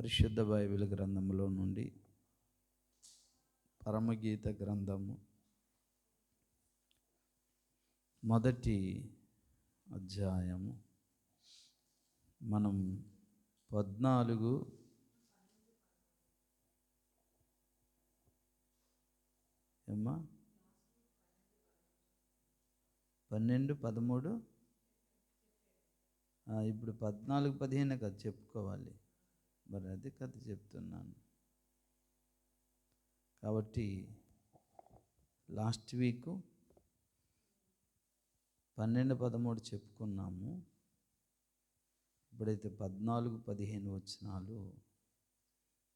పరిశుద్ధ బైబిల్ గ్రంథంలో నుండి పరమగీత గ్రంథము మొదటి అధ్యాయము. మనం పద్నాలుగు ఏమ్మా? పన్నెండు పదమూడు? ఇప్పుడు పద్నాలుగు పదిహేను కదా చెప్పుకోవాలి. మరి అది కథ చెప్తున్నాను. కాబట్టి లాస్ట్ వీక్ పన్నెండు పదమూడు చెప్పుకున్నాము. ఇప్పుడైతే పద్నాలుగు పదిహేను వచనాలు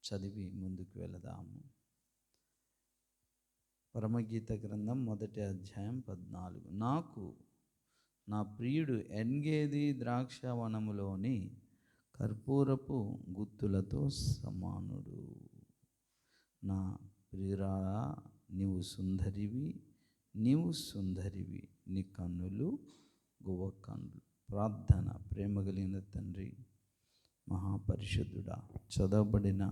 చదివి ముందుకు వెళదాము. పరమగీత గ్రంథం మొదటి అధ్యాయం పద్నాలుగు. నాకు నా ప్రియుడు ఎన్గేది ద్రాక్షవనములోని కర్పూరపు గుత్తులతో సమానుడు. నా ప్రియురా నీవు సుందరివి నీవు సుందరివి నీ కన్నులు గువ్వ కన్నులు ప్రార్థన ప్రేమ కలిగిన తండ్రి మహాపరిశుద్ధుడా చదవబడిన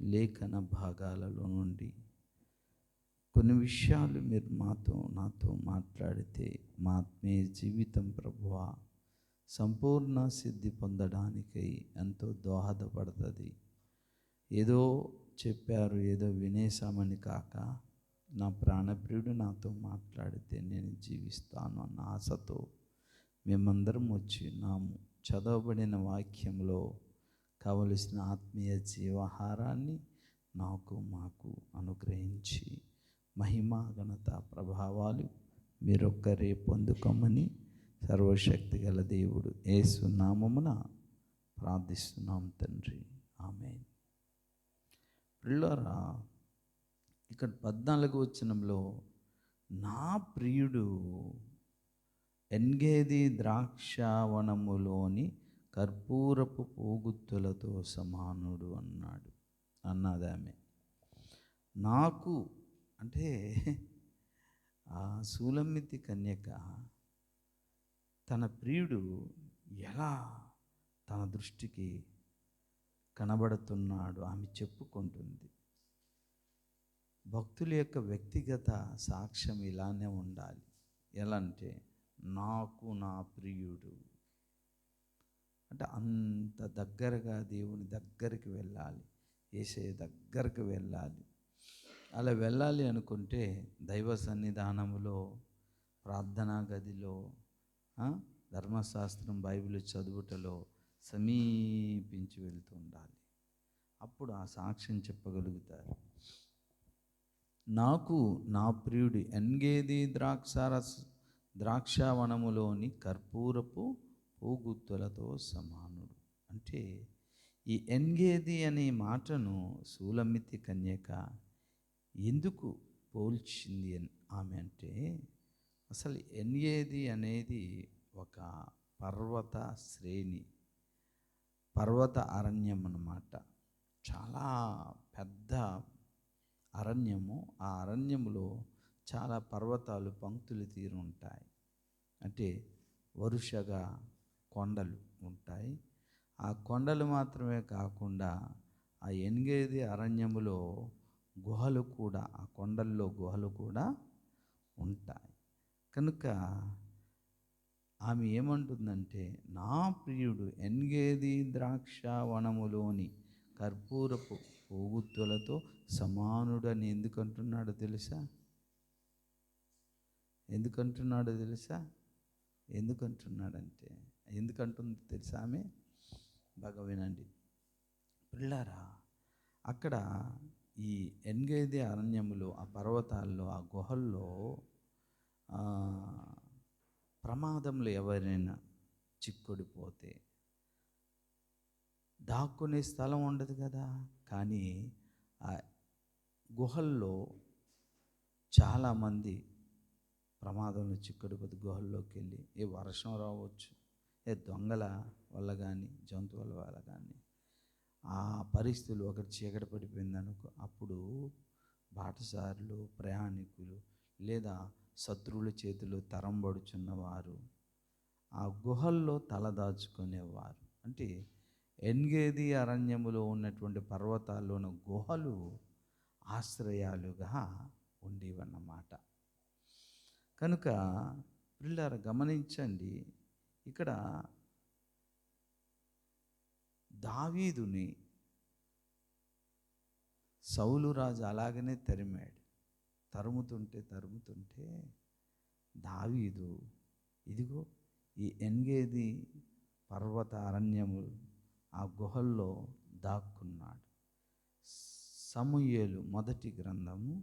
లేఖన భాగాలలో నుండి కొన్ని విషయాలు మీరు మాతో నాతో మాట్లాడితే మా ఆత్మీయ జీవితం ప్రభువా సంపూర్ణ సిద్ధి పొందడానికై ఎంతో దోహదపడుతుంది. ఏదో చెప్పారు ఏదో వినేశామని కాక నా ప్రాణప్రియుడు నాతో మాట్లాడితే నేను జీవిస్తాను అన్న ఆశతో మేమందరం వచ్చి ఉన్నాము చదవబడిన వాక్యంలో కావలసిన ఆత్మీయ జీవాహారాన్ని నాకు మాకు అనుగ్రహించి మహిమా ఘనత ప్రభావాలు మీరొక్కరే పొందుకోమని సర్వశక్తి గల దేవుడు ఏసు నామమున ప్రార్థిస్తున్నాం తండ్రి. ఆమె పిల్లరా ఇక్కడ పద్నాలుగు వచనంలో నా ప్రియుడు ఎన్గేది ద్రాక్షావనములోని కర్పూరపు పోగుత్తులతో సమానుడు అన్నాడు. అన్నది ఆమె. నాకు అంటే ఆ సూలమ్మితి కన్యక తన ప్రియుడు ఎలా తన దృష్టికి కనబడుతున్నాడు ఆమె చెప్పుకుంటుంది. భక్తుల యొక్క వ్యక్తిగత సాక్ష్యం ఇలానే ఉండాలి. ఎలా అంటే నాకు నా ప్రియుడు. అంటే అంత దగ్గరగా దేవుని దగ్గరికి వెళ్ళాలి. ఏసే దగ్గరికి వెళ్ళాలి. అలా వెళ్ళాలి అనుకుంటే దైవ సన్నిధానములో ప్రార్థనా గదిలో ధర్మశాస్త్రం బైబిల్ చదువుటలో సమీపించి వెళ్తూ ఉండాలి. అప్పుడు ఆ సాక్ష్యం చెప్పగలుగుతారు. నాకు నా ప్రియుడు ఎన్గేది ద్రాక్షారస ద్రాక్షావనములోని కర్పూరపు పూగుత్తులతో సమానుడు. అంటే ఈ ఎన్గేది అనే మాటను సూలమితి కన్యక ఎందుకు పోల్చింది అని ఆమె అంటే అసలు ఎన్గేది అనేది ఒక పర్వత శ్రేణి పర్వత అరణ్యం అన్నమాట. చాలా పెద్ద అరణ్యము. ఆ అరణ్యములో చాలా పర్వతాలు పంక్తులు తీరు ఉంటాయి. అంటే వరుసగా కొండలు ఉంటాయి. ఆ కొండలు మాత్రమే కాకుండా ఆ ఎనిగేది అరణ్యములో గుహలు కూడా ఆ కొండల్లో గుహలు కూడా ఉంటాయి. కనుక ఆమె ఏమంటుందంటే నా ప్రియుడు ఎన్గేది ద్రాక్ష వనములోని కర్పూరపు పోగుత్తులతో సమానుడని ఎందుకంటున్నాడో తెలుసా? ఎందుకంటున్నాడో తెలుసా? ఎందుకంటున్నాడంటే ఎందుకంటుంది తెలుసా ఆమె? బాగా వినండి పిల్లారా అక్కడ ఈ ఎన్గేది అరణ్యములో ఆ పర్వతాల్లో ఆ గుహల్లో ప్రమాదంలో ఎవరైనా చిక్కుడిపోతే దాక్కునే స్థలం ఉండదు కదా. కానీ ఆ గుహల్లో చాలామంది ప్రమాదంలో చిక్కుడిపోతే గుహల్లోకి వెళ్ళి ఏ వర్షం రావచ్చు ఏ దొంగల వల్ల కానీ జంతువుల వల్ల కానీ ఆ పరిస్థితులు ఒకటి చీకటి పడిపోయింది అనుకో అప్పుడు బాటసారులు ప్రయాణికులు లేదా శత్రువుల చేతిలో తరంబడుచున్నవారు ఆ గుహల్లో తలదాచుకునేవారు అంటే ఎన్గేది అరణ్యములో ఉన్నటువంటి పర్వతాల్లోని గుహలు ఆశ్రయాలుగా ఉండేవన్నమాట. కనుక పిల్లర గమనించండి ఇక్కడ దావీదుని సౌలు రాజు అలాగనే తరిమాడు. తరుముతుంటే తరుముతుంటే దావీదు ఇదిగో ఈ ఎన్గేది పర్వత అరణ్యము ఆ గుహల్లో దాక్కున్నాడు సమూయేలు మొదటి గ్రంథము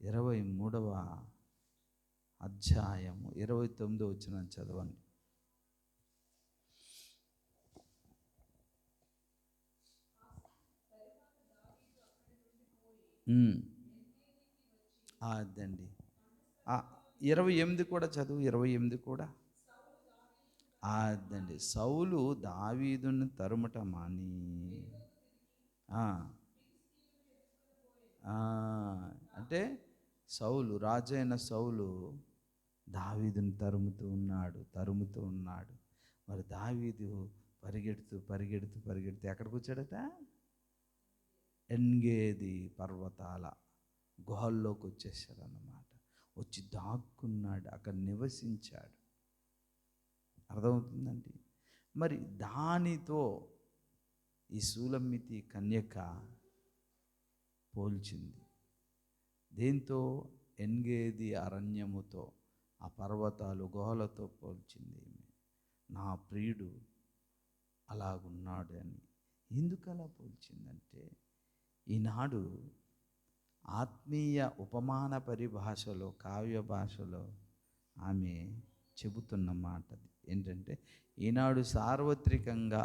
ఇరవై మూడవ అధ్యాయము ఇరవై తొమ్మిదో వచ్చిన చదవండి Mm. అదండి. ఇరవై ఎనిమిది కూడా చదువు ఇరవై ఎనిమిది కూడా. అదండి. సౌలు దావీదుని తరుమట మాని. అంటే సౌలు రాజైన సౌలు దావీదుని తరుముతూ ఉన్నాడు తరుముతూ ఉన్నాడు. మరి దావీదు పరిగెడుతూ పరిగెడుతూ పరిగెడుతూ ఎక్కడికి వచ్చాడట ఎన్గేది పర్వతాల. గుహల్లోకి వచ్చేసాడు అన్నమాట వచ్చి దాక్కున్నాడు అక్కడ నివసించాడు. అర్థమవుతుందండి? మరి దానితో ఈ సూలమ్మితి కన్యక పోల్చింది. దేంతో? ఎన్గేది అరణ్యముతో ఆ పర్వతాలు గుహలతో పోల్చింది నా ప్రియుడు అలాగున్నాడు అని ఎందుకు అలా పోల్చిందంటే ఈనాడు ఆత్మీయ ఉపమాన పరిభాషలో కావ్య భాషలో ఆమె చెబుతున్న మాట అది. ఏంటంటే ఈనాడు సార్వత్రికంగా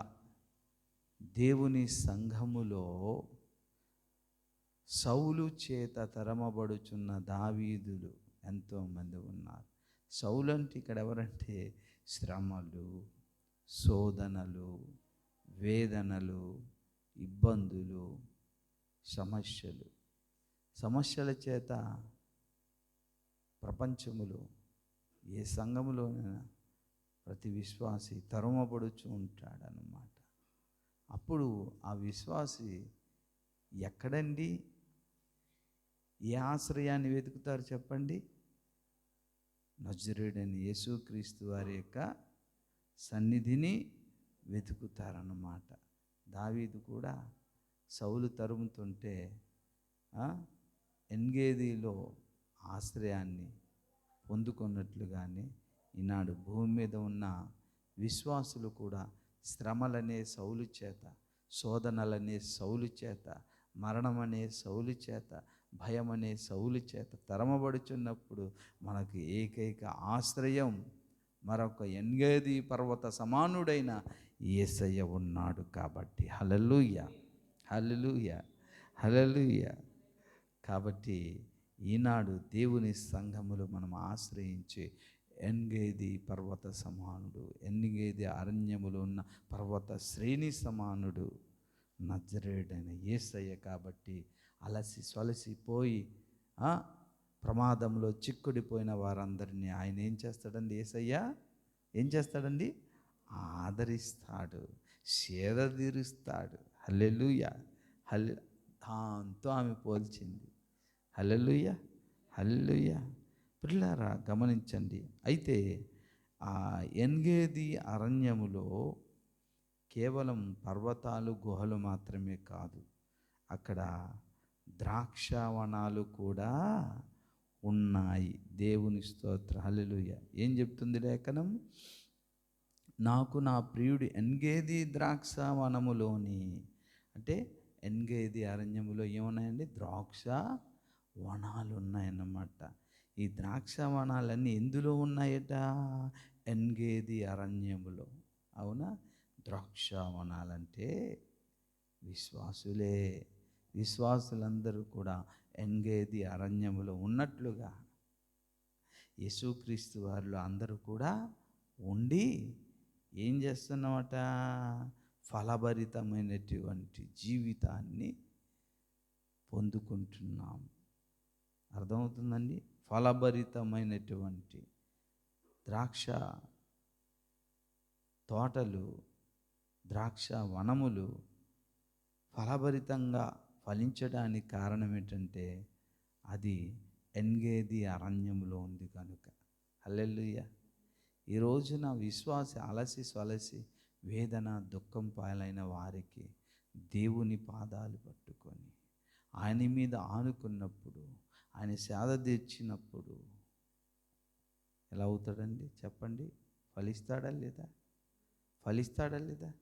దేవుని సంఘములో సౌలు చేత తరమబడుచున్న దావీదులు ఎంతోమంది ఉన్నారు సౌలు అంటే ఇక్కడ ఎవరంటే శ్రమలు శోధనలు వేదనలు ఇబ్బందులు సమస్యలు సమస్యల చేత ప్రపంచములో ఏ సంఘములోనైనా ప్రతి విశ్వాసి తరుమబడుచు ఉంటాడనమాట అప్పుడు ఆ విశ్వాసి ఎక్కడండి? ఏ ఆశ్రయాన్ని వెతుకుతారు చెప్పండి? నజరుడని యేసుక్రీస్తు వారి యొక్క సన్నిధిని వెతుకుతారన్నమాట. దావీదు కూడా సౌలు తరుముతుంటే ఎన్గేదిలో ఆశ్రయాన్ని పొందుకున్నట్లుగానే ఈనాడు భూమి మీద ఉన్న విశ్వాసులు కూడా శ్రమలనే సౌలు చేత శోధనలనే సౌలు చేత మరణమనే సౌలు చేత భయం అనే సౌలు చేత తరమబడుచున్నప్పుడు మనకు ఏకైక ఆశ్రయం మరొక ఎన్గేది పర్వత సమానుడైన యేసయ్య ఉన్నాడు కాబట్టి. హలలుయ హలలుయ హలలుయ కాబట్టి ఈనాడు దేవుని సంఘములు మనం ఆశ్రయించే ఎన్గేది పర్వత సమానుడు ఎన్గేది అరణ్యములు ఉన్న పర్వత శ్రేణి సమానుడు నజరేడైన యేసయ్య కాబట్టి అలసి సొలసిపోయి ప్రమాదంలో చిక్కుడిపోయిన వారందరినీ ఆయన ఏం చేస్తాడండి యేసయ్య ఏం చేస్తాడండి? ఆదరిస్తాడు సేద తీరుస్తాడు హల్ దాంతో ఆమె పోల్చింది. హల్లెలుయ్య హల్లెలుయ్య పిల్లారా గమనించండి. అయితే ఆ ఎన్గేది అరణ్యములో కేవలం పర్వతాలు గుహలు మాత్రమే కాదు అక్కడ ద్రాక్షవనాలు కూడా ఉన్నాయి. దేవుని స్తోత్ర. హల్లెలూయ. ఏం చెప్తుంది లేఖనం? నాకు నా ప్రియుడు ఎన్గేది ద్రాక్ష వనములోని అంటే ఎన్గేది అరణ్యములో ఏమున్నాయండి? ద్రాక్ష వనాలు ఉన్నాయన్నమాట ఈ ద్రాక్ష వనాలన్నీ ఎందులో ఉన్నాయట? ఎన్గేది అరణ్యములో. అవునా? ద్రాక్ష వనాలంటే విశ్వాసులే. విశ్వాసులందరూ కూడా ఎన్గేది అరణ్యములో ఉన్నట్లుగా. యేసుక్రీస్తు వారిలో అందరూ కూడా ఉండి ఏం చేస్తున్నామట? ఫలభరితమైనటువంటి జీవితాన్ని పొందుకుంటున్నాం. అర్థమవుతుందండి? ఫలభరితమైనటువంటి ద్రాక్ష తోటలు ద్రాక్ష వనములు ఫలభరితంగా ఫలించడానికి కారణం ఏంటంటే అది ఎన్గేది అరణ్యంలో ఉంది కనుక. హల్లెలూయ. ఈ రోజున విశ్వాసి అలసి సొలసి వేదన దుఃఖం పాలైన వారికి దేవుని పాదాలు పట్టుకొని ఆయన మీద ఆనుకున్నప్పుడు ఆయన సేద తీర్చినప్పుడు ఎలా అవుతాడండి? చెప్పండి. ఫలిస్తాడా లేదా? ఫలిస్తాడా లేదా?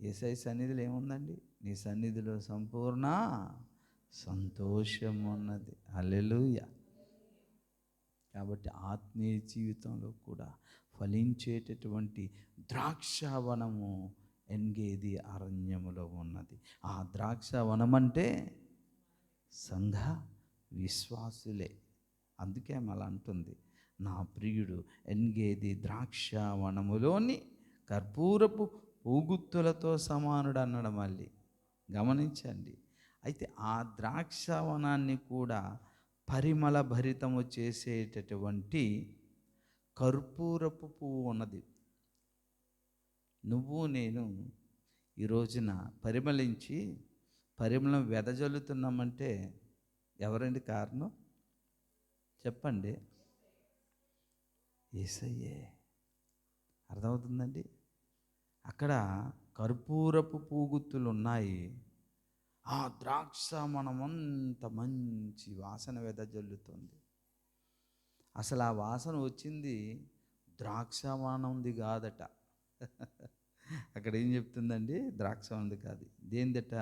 ఏసై సన్నిధిలో ఏముందండి? నీ సన్నిధిలో సంపూర్ణ సంతోషం ఉన్నది. అల్లెలుయ కాబట్టి ఆత్మీయ జీవితంలో కూడా ఫలించేటటువంటి ద్రాక్షవనము ఎన్గేది అరణ్యములో ఉన్నది. ఆ ద్రాక్షావనం అంటే సంఘ విశ్వాసులే. అందుకే మళ్ళీ అంటుంది. నా ప్రియుడు ఎన్గేది ద్రాక్షావనములోని కర్పూరపు ఊగుత్తులతో సమానుడు అన్నాడు మళ్ళీ. గమనించండి. అయితే ఆ ద్రాక్షావనాన్ని కూడా పరిమళ భరితము చేసేటటువంటి కర్పూరపు పువ్వు ఉన్నది. నువ్వు నేను ఈ రోజున పరిమళించి పరిమళం వెదజల్లుతున్నామంటే ఎవరండి కారణం? చెప్పండి. ఏసయ్యే. అర్థమవుతుందండి? అక్కడ కర్పూరపు పూగుత్తులు ఉన్నాయి ఆ ద్రాక్ష మనమంత మంచి వాసన వెదజల్లుతుంది అసలు ఆ వాసన వచ్చింది ద్రాక్షవానంది కాదట. అక్కడ ఏం చెప్తుందండి? ద్రాక్ష ఉంది కాదు. దేందట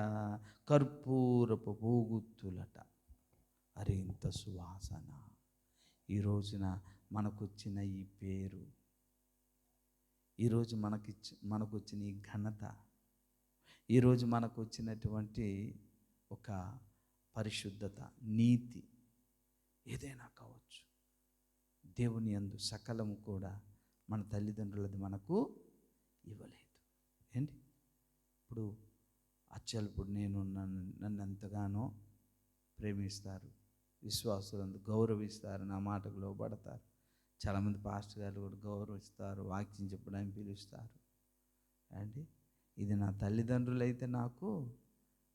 కర్పూరపు పూగుత్తులట అరే ఇంత సువాసన. ఈ రోజున మనకొచ్చిన ఈ పేరు. ఈరోజు మనకిచ్చి మనకొచ్చిన ఈ ఘనత. ఈరోజు మనకు వచ్చినటువంటి ఒక పరిశుద్ధత నీతి ఏదైనా కావచ్చు. దేవుని అందు సకలము కూడా మన తల్లిదండ్రులది మనకు ఇవ్వలేదు. ఏంటి? ఇప్పుడు అచ్చలు ఇప్పుడు నేను నన్ను నన్ను ఎంతగానో ప్రేమిస్తారు. విశ్వాసులందు గౌరవిస్తారు నా మాటకు లోబడతారు. చాలామంది పాస్టర్ గారు కూడా గౌరవిస్తారు వాక్యం చెప్పడానికి పిలుస్తారు. అండి ఇది నా తల్లిదండ్రులు అయితే నాకు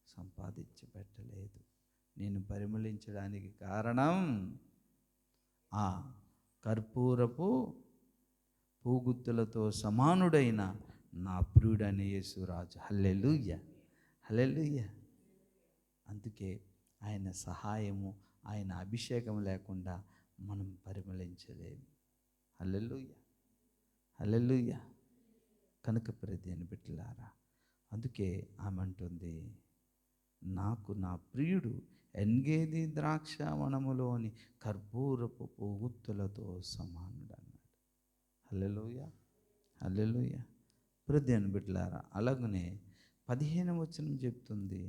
సంపాదించి పెట్టలేదు. నేను పరిమళించడానికి కారణం ఆ కర్పూరపు పూగుత్తులతో సమానుడైన నా ప్రియుడైన యేసురాజు. హల్లెలుయ్య హల్లెలుయ్య అందుకే ఆయన సహాయము ఆయన అభిషేకం లేకుండా మనం పరిమళించలేము. అల్లెలుయ్య అల్లెలుయ్య కనుక ప్రదేని బిడ్డలారా అందుకే ఆమె అంటుంది నాకు నా ప్రియుడు ఎన్గేది ద్రాక్ష వనములోని కర్పూరపు పోగుత్తులతో సమానుడు అన్నాడు హల్లెలూయ. హల్లెలూయ ప్రదేని బిడ్డలారా అలాగనే పదిహేను వచనం చెప్తుంది